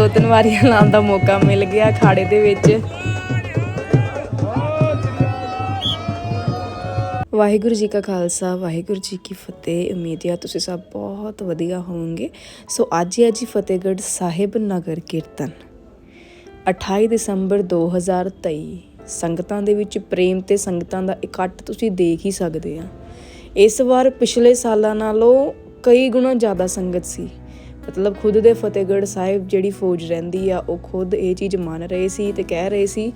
ਦੋ ਤਿੰਨ ਵਾਰੀਆਂ ਲਾਉਣ ਦਾ ਮੌਕਾ ਮਿਲ ਗਿਆ ਖਾੜੇ ਦੇ ਵਿੱਚ। ਵਾਹਿਗੁਰੂ ਜੀ ਕਾ ਖਾਲਸਾ, ਵਾਹਿਗੁਰੂ ਜੀ ਕੀ ਫਤਿਹ। ਉਮੀਦ ਹੈ ਤੁਸੀਂ ਸਭ ਬਹੁਤ ਵਧੀਆ ਹੋਵੋਗੇ। ਸੋ ਅੱਜ ਹੈ ਜੀ ਫਤਿਹਗੜ੍ਹ ਸਾਹਿਬ ਨਗਰ ਕੀਰਤਨ। 28 ਦਸੰਬਰ 2023 ਸੰਗਤਾਂ ਦੇ ਵਿੱਚ ਪ੍ਰੇਮ ਤੇ ਸੰਗਤਾਂ ਦਾ ਇਕੱਠ ਤੁਸੀਂ ਦੇਖ ਹੀ ਸਕਦੇ ਆ। ਇਸ ਵਾਰ ਪਿਛਲੇ ਸਾਲਾਂ ਨਾਲੋਂ ਕਈ ਗੁਣਾ ਜ਼ਿਆਦਾ ਸੰਗਤ ਸੀ। ਮਤਲਬ ਖੁਦ ਦੇ ਫਤਿਹਗੜ੍ਹ ਸਾਹਿਬ ਜਿਹੜੀ ਫੌਜ ਰਹਿੰਦੀ ਆ, ਉਹ ਖੁਦ ਇਹ ਚੀਜ਼ ਮੰਨ ਰਹੇ ਸੀ ਤੇ ਕਹਿ ਰਹੇ ਸੀ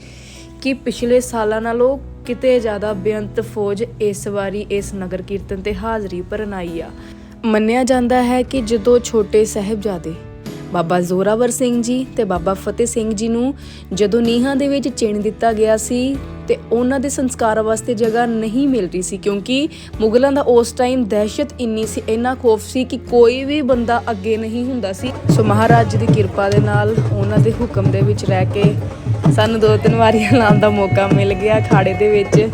ਕਿ ਪਿਛਲੇ ਸਾਲਾਂ ਨਾਲੋਂ ਕਿਤੇ ਜ਼ਿਆਦਾ ਬੇਅੰਤ ਫੌਜ ਇਸ ਵਾਰੀ ਇਸ ਨਗਰ ਕੀਰਤਨ ਤੇ ਹਾਜ਼ਰੀ ਭਰਨ ਆਈ ਆ। ਮੰਨਿਆ ਜਾਂਦਾ ਹੈ ਕਿ ਜਦੋਂ ਛੋਟੇ ਸਾਹਿਬਜ਼ਾਦੇ ਬਾਬਾ ਜ਼ੋਰਾਵਰ ਸਿੰਘ ਜੀ ਤੇ ਬਾਬਾ ਫਤਿਹ ਸਿੰਘ ਜੀ ਨੂੰ ਜਦੋਂ ਨੀਹਾਂ ਦੇ ਵਿੱਚ ਚਿਣ ਦਿੱਤਾ ਗਿਆ ਸੀ ਤੇ ਉਹਨਾਂ ਦੇ ਸੰਸਕਾਰ ਵਾਸਤੇ ਜਗ੍ਹਾ ਨਹੀਂ ਮਿਲ ਰਹੀ ਸੀ, ਕਿਉਂਕਿ ਮੁਗਲਾਂ ਦਾ ਉਸ ਟਾਈਮ ਦਹਿਸ਼ਤ ਇੰਨੀ ਸੀ, ਇੰਨਾ ਖੋਫ ਸੀ ਕਿ ਕੋਈ ਵੀ ਬੰਦਾ ਅੱਗੇ ਨਹੀਂ ਹੁੰਦਾ ਸੀ। ਸੋ ਮਹਾਰਾਜ ਜੀ ਦੀ ਕਿਰਪਾ ਦੇ ਨਾਲ ਉਹਨਾਂ ਦੇ ਹੁਕਮ ਦੇ ਵਿੱਚ ਰਹਿ ਕੇ ਸਾਨੂੰ ਦੋ ਤਿੰਨ ਵਾਰੀਆਂ ਲਾਉਣ ਦਾ ਮੌਕਾ ਮਿਲ ਗਿਆ ਖਾੜੇ ਦੇ ਵਿੱਚ।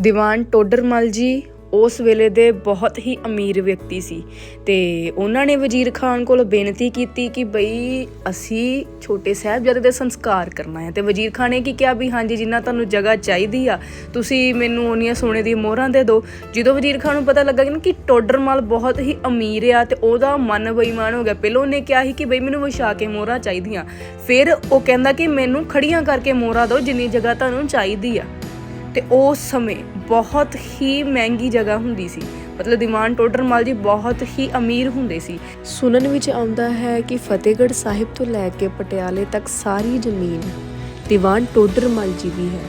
ਦੀਵਾਨ ਟੋਡਰਮਲ ਜੀ ਉਸ ਵੇਲੇ ਦੇ ਬਹੁਤ ਹੀ ਅਮੀਰ ਵਿਅਕਤੀ ਸੀ ਤੇ ਉਹਨਾਂ ਨੇ ਵਜ਼ੀਰ ਖਾਨ ਕੋਲ ਬੇਨਤੀ ਕੀਤੀ ਕਿ ਬਈ ਅਸੀਂ ਛੋਟੇ ਸਾਹਿਬਜ਼ਾਦੇ ਦੇ ਸੰਸਕਾਰ ਕਰਨਾ ਹੈ। ਤੇ ਵਜ਼ੀਰ ਖਾਨ ਨੇ ਕੀ ਕਿਹਾ ਵੀ ਹਾਂਜੀ, ਜਿੰਨਾ ਤੁਹਾਨੂੰ ਜਗ੍ਹਾ ਚਾਹੀਦੀ ਆ, ਤੁਸੀਂ ਮੈਨੂੰ ਉਹਨੀਆਂ ਸੋਨੇ ਦੀਆਂ ਮੋਹਰਾਂ ਦੇ ਦਿਓ। ਜਦੋਂ ਵਜ਼ੀਰ ਖਾਨ ਨੂੰ ਪਤਾ ਲੱਗਾ ਕਿ ਨਾ ਕਿ ਟੋਡਰਮਲ ਬਹੁਤ ਹੀ ਅਮੀਰ ਆ ਤੇ ਉਹਦਾ ਮਨ ਬੇਈਮਾਨ ਹੋ ਗਿਆ, ਪਹਿਲਾਂ ਉਹਨੇ ਕਿਹਾ ਸੀ ਕਿ ਬਈ ਮੈਨੂੰ ਵਿਛਾ ਕੇ ਮੋਹਰਾਂ ਚਾਹੀਦੀਆਂ। ਫਿਰ ਉਹ ਕਹਿੰਦਾ ਕਿ ਮੈਨੂੰ ਖੜੀਆਂ ਕਰਕੇ ਮੋਹਰਾਂ ਦਿਓ, ਜਿੰਨੀ ਜਗ੍ਹਾ ਤੁਹਾਨੂੰ ਚਾਹੀਦੀ ਆ। ਤੇ ਉਸ ਸਮੇਂ ਬਹੁਤ ਹੀ ਮਹਿੰਗੀ ਜਗ੍ਹਾ ਹੁੰਦੀ ਸੀ। ਮਤਲਬ ਦੀਵਾਨ ਟੋਡਰਮਲ ਜੀ ਬਹੁਤ ਹੀ ਅਮੀਰ ਹੁੰਦੇ ਸੀ। ਸੁਣਨ ਵਿੱਚ ਆਉਂਦਾ ਹੈ ਕਿ ਫਤਿਹਗੜ੍ਹ ਸਾਹਿਬ ਤੋਂ ਲੈ ਕੇ ਪਟਿਆਲੇ ਤੱਕ ਸਾਰੀ ਜ਼ਮੀਨ ਦੀਵਾਨ ਟੋਡਰਮਲ ਜੀ ਦੀ ਹੈ।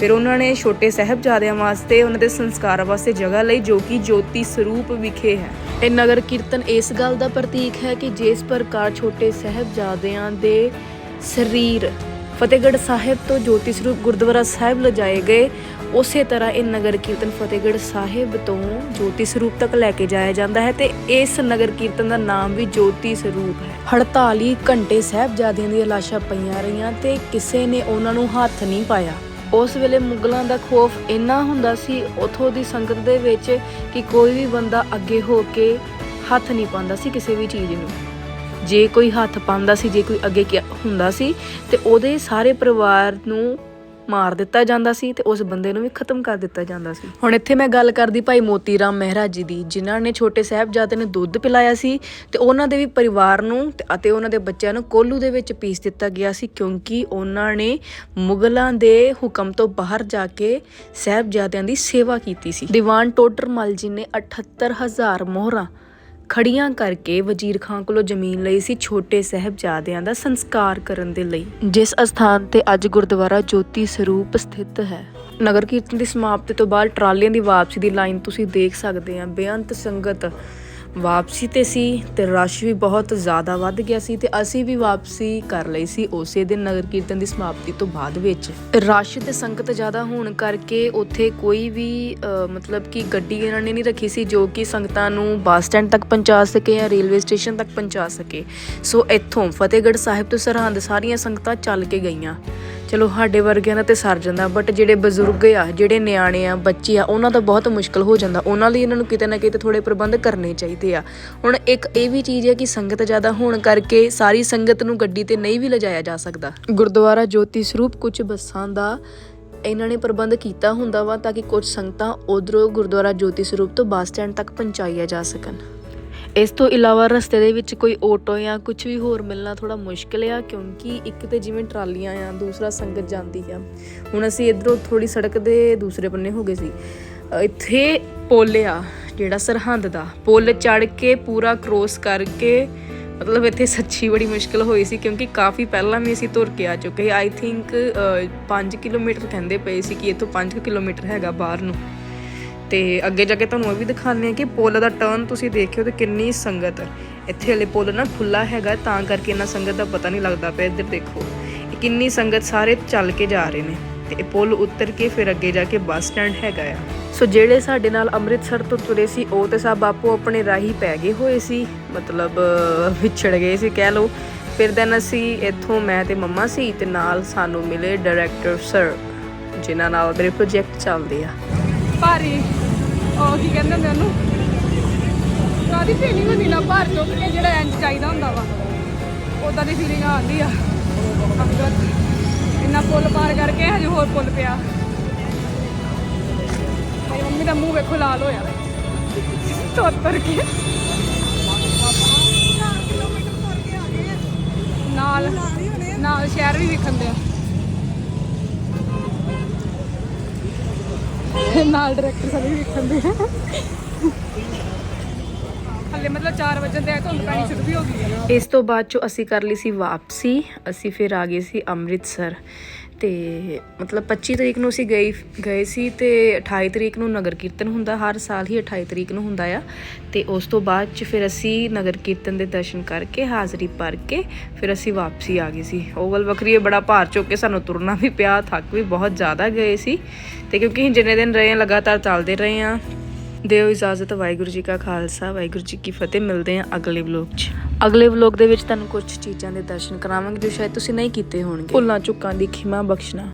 ਫਿਰ ਉਹਨਾਂ ਨੇ ਛੋਟੇ ਸਾਹਿਬਜ਼ਾਦਿਆਂ ਵਾਸਤੇ ਉਹਨਾਂ ਦੇ ਸੰਸਕਾਰ ਵਾਸਤੇ ਜਗ੍ਹਾ ਲਈ ਜੋ ਕਿ ਜੋਤੀ ਸਰੂਪ ਵਿਖੇ ਹੈ। ਇਹ ਨਗਰ ਕੀਰਤਨ ਇਸ ਗੱਲ ਦਾ ਪ੍ਰਤੀਕ ਹੈ ਕਿ ਜਿਸ ਪ੍ਰਕਾਰ ਛੋਟੇ ਸਾਹਿਬਜ਼ਾਦਿਆਂ ਦੇ ਸਰੀਰ ਫਤਿਹਗੜ੍ਹ ਸਾਹਿਬ ਤੋਂ ਜੋਤੀ ਸਰੂਪ ਗੁਰਦੁਆਰਾ ਸਾਹਿਬ ਲਿਜਾਏ ਗਏ। ਉਸੇ ਤਰ੍ਹਾਂ ਇਹ ਨਗਰ ਕੀਰਤਨ ਫਤਿਹਗੜ੍ਹ ਸਾਹਿਬ ਤੋਂ ਜੋਤੀ ਸਰੂਪ ਤੱਕ ਲੈ ਕੇ ਜਾਇਆ ਜਾਂਦਾ ਹੈ ਤੇ ਇਸ ਨਗਰ ਕੀਰਤਨ ਦਾ ਨਾਮ ਵੀ ਜੋਤੀ ਸਰੂਪ ਹੈ। 48 ਘੰਟੇ ਸਾਹਿਬਜ਼ਾਦਿਆਂ ਦੀਆਂ ਲਾਸ਼ਾਂ ਪਈਆਂ ਰਹੀਆਂ ਤੇ ਕਿਸੇ ਨੇ ਉਹਨਾਂ ਨੂੰ ਹੱਥ ਨਹੀਂ ਪਾਇਆ। ਉਸ ਵੇਲੇ ਮੁਗਲਾਂ ਦਾ ਖੌਫ ਇੰਨਾ ਹੁੰਦਾ ਸੀ ਉਥੋਂ ਦੀ ਸੰਗਤ ਦੇ ਵਿੱਚ ਕਿ ਕੋਈ ਵੀ ਬੰਦਾ ਅੱਗੇ ਹੋ ਕੇ ਹੱਥ ਨਹੀਂ ਪਾਉਂਦਾ ਸੀ ਕਿਸੇ ਵੀ ਚੀਜ਼ ਨੂੰ। ਜੇ ਕੋਈ ਹੱਥ ਪਾਉਂਦਾ ਸੀ, ਜੇ ਕੋਈ ਅੱਗੇ ਹੁੰਦਾ ਸੀ, ਤੇ ਉਹਦੇ ਸਾਰੇ ਪਰਿਵਾਰ ਨੂੰ ਮਾਰ ਦਿੱਤਾ ਜਾਂਦਾ ਸੀ ਤੇ ਉਸ ਬੰਦੇ ਨੂੰ ਵੀ ਖਤਮ ਕਰ ਦਿੱਤਾ ਜਾਂਦਾ ਸੀ। ਹੁਣ ਇੱਥੇ ਮੈਂ ਗੱਲ ਕਰਦੀ ਭਾਈ ਮੋਤੀ ਰਾਮ ਮਹਿਰਾ ਜੀ ਦੀ, ਜਿਨ੍ਹਾਂ ਨੇ ਛੋਟੇ ਸਾਹਿਬਜ਼ਾਦੇ ਨੂੰ ਦੁੱਧ ਪਿਲਾਇਆ ਸੀ ਤੇ ਉਹਨਾਂ ਦੇ ਵੀ ਪਰਿਵਾਰ ਨੂੰ ਅਤੇ ਉਹਨਾਂ ਦੇ ਬੱਚਿਆਂ ਨੂੰ ਕੋਲੂ ਦੇ ਵਿੱਚ ਪੀਸ ਦਿੱਤਾ ਗਿਆ ਸੀ ਕਿਉਂਕਿ ਉਹਨਾਂ ਨੇ ਮੁਗਲਾਂ ਦੇ ਹੁਕਮ ਤੋਂ ਬਾਹਰ ਜਾ ਕੇ ਸਾਹਿਬਜ਼ਾਦਿਆਂ ਦੀ ਸੇਵਾ ਕੀਤੀ ਸੀ। ਦੀਵਾਨ ਟੋਡਰਮਲ ਜੀ ਨੇ 78000 ਮੋਹਰਾਂ ਖੜੀਆਂ ਕਰਕੇ ਵਜ਼ੀਰ ਖਾਨ ਕੋਲੋਂ ਜ਼ਮੀਨ ਲਈ ਸੀ ਛੋਟੇ ਸਾਹਿਬਜ਼ਾਦਿਆਂ ਦਾ ਸੰਸਕਾਰ ਕਰਨ ਦੇ ਲਈ। ਜਿਸ ਅਸਥਾਨ ਤੇ ਅੱਜ ਗੁਰਦੁਆਰਾ ਜੋਤੀ ਸਰੂਪ ਸਥਿਤ ਹੈ। ਨਗਰ ਕੀਰਤਨ ਦੀ ਸਮਾਪਤੀ ਤੋਂ ਬਾਅਦ ਟਰਾਲੀਆਂ ਦੀ ਵਾਪਸੀ ਦੀ ਲਾਈਨ ਤੁਸੀਂ ਦੇਖ ਸਕਦੇ ਆ ਬੇਅੰਤ ਸੰਗਤ ਵਾਪਸੀ ਤੇ ਸੀ ਤੇ ਰਸ਼ ਵੀ ਬਹੁਤ ਜ਼ਿਆਦਾ ਵੱਧ ਗਿਆ ਸੀ ਤੇ ਅਸੀਂ ਵੀ ਵਾਪਸੀ ਕਰ ਲਈ ਸੀ ਉਸੇ ਦਿਨ ਨਗਰ ਕੀਰਤਨ ਦੀ ਸਮਾਪਤੀ ਤੋਂ ਬਾਅਦ ਵਿੱਚ। ਰਸ਼ ਤੇ ਸੰਗਤ ਜ਼ਿਆਦਾ ਹੋਣ ਕਰਕੇ ਉੱਥੇ ਕੋਈ ਵੀ ਮਤਲਬ ਕਿ ਗੱਡੀ ਇਹਨਾਂ ਨੇ ਨਹੀਂ ਰੱਖੀ ਸੀ ਜੋ ਕਿ ਸੰਗਤਾਂ ਨੂੰ ਬੱਸ ਸਟੈਂਡ ਤੱਕ ਪਹੁੰਚਾ ਸਕੇ ਜਾਂ ਰੇਲਵੇ ਸਟੇਸ਼ਨ ਤੱਕ ਪਹੁੰਚਾ ਸਕੇ। ਸੋ ਇੱਥੋਂ ਫਤਿਹਗੜ੍ਹ ਸਾਹਿਬ ਤੋਂ ਸਰਹੰਦ ਸਾਰੀਆਂ ਸੰਗਤਾਂ ਚੱਲ ਕੇ ਗਈਆਂ। ਚਲੋ ਸਾਡੇ ਵਰਗਿਆਂ ਦਾ ਤੇ ਸਰ ਜਾਂਦਾ ਬਟ ਜਿਹੜੇ ਬਜ਼ੁਰਗ ਆ, ਜਿਹੜੇ ਨਿਆਣੇ ਆ, ਬੱਚੇ ਆ, ਉਹਨਾਂ ਦਾ ਬਹੁਤ ਮੁਸ਼ਕਲ ਹੋ ਜਾਂਦਾ। ਉਹਨਾਂ ਲਈ ਇਹਨਾਂ ਨੂੰ ਕਿਤੇ ਨਾ ਕਿਤੇ ਥੋੜੇ ਪ੍ਰਬੰਧ ਕਰਨੇ ਚਾਹੀਦੇ ਆ। ਹੁਣ ਇੱਕ ਇਹ ਵੀ ਚੀਜ਼ ਹੈ ਕਿ ਸੰਗਤ ਜ਼ਿਆਦਾ ਹੋਣ ਕਰਕੇ ਸਾਰੀ ਸੰਗਤ ਨੂੰ ਗੱਡੀ ਤੇ ਨਹੀਂ ਵੀ ਲਿਜਾਇਆ ਜਾ ਸਕਦਾ। ਗੁਰਦੁਆਰਾ ਜੋਤੀ ਸਰੂਪ ਕੁਝ ਬੱਸਾਂ ਦਾ ਇਹਨਾਂ ਨੇ ਪ੍ਰਬੰਧ ਕੀਤਾ ਹੁੰਦਾ ਵਾ ਤਾਂ ਕਿ ਕੁਝ ਸੰਗਤਾਂ ਉਧਰੋਂ ਗੁਰਦੁਆਰਾ ਜੋਤੀ ਸਰੂਪ ਤੋਂ ਬੱਸ ਸਟੈਂਡ ਤੱਕ ਪਹੁੰਚਾਈਆਂ ਜਾ ਸਕਣ। ਇਸ ਤੋਂ ਇਲਾਵਾ ਰਸਤੇ ਦੇ ਵਿੱਚ ਕੋਈ ਆਟੋ ਜਾਂ ਕੁਝ ਵੀ ਹੋਰ ਮਿਲਣਾ ਥੋੜਾ ਮੁਸ਼ਕਿਲ ਆ, ਕਿਉਂਕਿ ਇੱਕ ਤੇ ਜਿਵੇਂ ਟਰਾਲੀਆਂ ਆ, ਦੂਸਰਾ ਸੰਗਤ ਜਾਂਦੀ ਆ। ਹੁਣ ਅਸੀਂ ਇਧਰੋਂ ਥੋੜੀ ਸੜਕ ਦੇ ਦੂਸਰੇ ਬੰਨੇ ਹੋ ਗਏ ਸੀ। ਇੱਥੇ ਪੁੱਲ ਆ, ਜਿਹੜਾ ਸਰਹੰਦ ਦਾ। ਪੁੱਲ ਚੜ ਕੇ ਪੂਰਾ ਕ੍ਰੋਸ ਕਰਕੇ, ਮਤਲਬ ਇੱਥੇ ਸੱਚੀ ਬੜੀ ਮੁਸ਼ਕਲ ਹੋਈ ਸੀ, ਕਿਉਂਕਿ ਕਾਫੀ ਪਹਿਲਾਂ ਵੀ ਅਸੀਂ ਤੁਰ ਕੇ ਆ ਚੁੱਕੇ ਆਈ ਥਿੰਕ 5 ਕਿਲੋਮੀਟਰ ਕਹਿੰਦੇ ਪਏ ਸੀ ਕਿ ਇੱਥੋਂ 5 ਕਿਲੋਮੀਟਰ ਹੈਗਾ ਬਾਹਰ ਨੂੰ। ਤੇ ਅੱਗੇ ਜਾ ਕੇ ਤੁਹਾਨੂੰ ਇਹ ਵੀ ਦਿਖਾਉਂਦੇ ਆ ਕਿ ਪੁਲ ਦਾ ਟਰਨ ਤੁਸੀਂ ਦੇਖਿਓ ਤੇ ਕਿੰਨੀ ਸੰਗਤ ਹੈ। ਇੱਥੇ ਹਲੇ ਪੁਲ ਨਾ ਖੁੱਲਾ ਹੈਗਾ, ਤਾਂ ਕਰਕੇ ਇਹਨਾਂ ਸੰਗਤ ਦਾ ਪਤਾ ਨਹੀਂ ਲੱਗਦਾ ਪਿਆ, ਇੱਧਰ ਦੇਖੋ। ਇਹ ਕਿੰਨੀ ਸੰਗਤ ਸਾਰੇ ਚੱਲ ਕੇ ਜਾ ਰਹੇ ਨੇ ਤੇ ਇਹ ਪੁਲ ਉੱਤਰ ਕੇ ਫਿਰ ਅੱਗੇ ਜਾ ਕੇ ਬੱਸ ਸਟੈਂਡ ਹੈਗਾ ਆ। ਸੋ ਜਿਹੜੇ ਸਾਡੇ ਨਾਲ ਅੰਮ੍ਰਿਤਸਰ ਤੋਂ ਤੁਰੇ ਸੀ, ਉਹ ਤੇ ਸਭ ਆਪੋ ਆਪਣੇ ਰਾਹੀ ਪੈ ਗਏ ਹੋਏ ਸੀ, ਮਤਲਬ ਵਿਛੜ ਗਏ ਸੀ ਕਹਿ ਲਓ। ਫਿਰ ਦੈਨ ਅਸੀਂ ਇੱਥੋਂ ਮੈਂ ਤੇ ਮੰਮਾ ਸੀ ਤੇ ਨਾਲ ਸਾਨੂੰ ਮਿਲੇ ਡਾਇਰੈਕਟਰ ਸਰ ਜਿਨ੍ਹਾਂ ਨਾਲ ਮੇਰੇ ਪ੍ਰੋਜੈਕਟ ਚੱਲਦੇ ਆ। ਭਾਰੀ। ਉਹ ਕੀ ਕਹਿੰਦੇ ਹੁੰਦੇ ਉਹਨੂੰ? ਕਾਦੀ ਫੀਲਿੰਗ ਹੁੰਦੀ ਨਾ ਭਾਰ ਚੁੱਕ ਕੇ ਜਿਹੜਾ ਇੰਜ ਚਾਹੀਦਾ ਹੁੰਦਾ ਵਾ। ਉਦਾਂ ਦੀ ਫੀਲਿੰਗ ਆਉਂਦੀ ਆ। ਇੰਨਾ ਪੁੱਲ ਪਾਰ ਕਰਕੇ ਹਜੇ ਹੋਰ ਪੁੱਲ ਪਿਆ। ਮੇਰੀ ਮੰਮੀ ਦਾ ਮੂੰਹ ਵੇਖੋ ਲਾਲ ਹੋਇਆ। ਤੋਤਰ ਕੇ। ਨਾਲ ਨਾਲ ਸ਼ਹਿਰ ਵੀ ਵਿਖਣ ਦਿਆ ਨਾਲ ਡਾਇਰੈਕਟਰ ਵੀ ਵਿਖਣ ਦੇ ਹਲੇ ਮਤਲਬ 4 ਵਜੇ ਤੇ ਧੁੰਦ ਪੈਣੀ ਸ਼ੁਰੂ ਵੀ ਹੋ ਗਈ ਇਸ ਤੋਂ ਬਾਅਦ ਚੋਂ ਅਸੀਂ ਕਰ ਲਈ ਸੀ ਵਾਪਸੀ ਅਸੀਂ ਫਿਰ ਆ ਗਏ ਸੀ ਅੰਮ੍ਰਿਤਸਰ। ਤੇ ਮਤਲਬ 25 ਤਰੀਕ ਨੂੰ ਅਸੀਂ ਗਈ ਗਏ ਸੀ ਤੇ 28 ਤਰੀਕ ਨੂੰ ਨਗਰ ਕੀਰਤਨ ਹੁੰਦਾ, ਹਰ ਸਾਲ ਹੀ 28 ਤਰੀਕ ਨੂੰ ਹੁੰਦਾ ਆ। ਤੇ ਉਸ ਤੋਂ ਬਾਅਦ ਚ ਫਿਰ ਅਸੀਂ ਨਗਰ ਕੀਰਤਨ ਦੇ ਦਰਸ਼ਨ ਕਰਕੇ ਹਾਜ਼ਰੀ ਭਰ ਕੇ ਫਿਰ ਅਸੀਂ ਵਾਪਸੀ ਆ ਗਏ ਸੀ। ਉਹ ਗੱਲ ਵੱਖਰੀ ਹੈ, ਬੜਾ ਭਾਰ ਚੁੱਕ ਕੇ ਸਾਨੂੰ ਤੁਰਨਾ ਵੀ ਪਿਆ, ਥੱਕ ਵੀ ਬਹੁਤ ਜ਼ਿਆਦਾ ਗਏ ਸੀ। ਤੇ ਕਿਉਂਕਿ ਅਸੀਂ ਜਿੰਨੇ ਦਿਨ ਰਹੇ ਹਾਂ, ਲਗਾਤਾਰ ਚੱਲਦੇ ਰਹੇ ਹਾਂ ਦਿਓ ਇਜਾਜ਼ਤ ਵਾਹਿਗੁਰੂ ਜੀ ਕਾ ਖਾਲਸਾ ਵਾਹਿਗੁਰੂ ਜੀ ਕੀ ਫਤਿਹ। ਮਿਲਦੇ ਹਾਂ ਅਗਲੇ ਵਲੋਗ 'ਚ। ਅਗਲੇ ਵਲੋਗ ਦੇ ਵਿੱਚ ਤੁਹਾਨੂੰ ਕੁਝ ਚੀਜ਼ਾਂ ਦੇ ਦਰਸ਼ਨ ਕਰਾਵਾਂਗੇ ਜੋ ਸ਼ਾਇਦ ਤੁਸੀਂ ਨਹੀਂ ਕੀਤੇ ਹੋਣਗੇ। ਭੁੱਲਾਂ ਚੁੱਕਾਂ ਦੀ ਖਿਮਾ ਬਖਸ਼ਣਾ।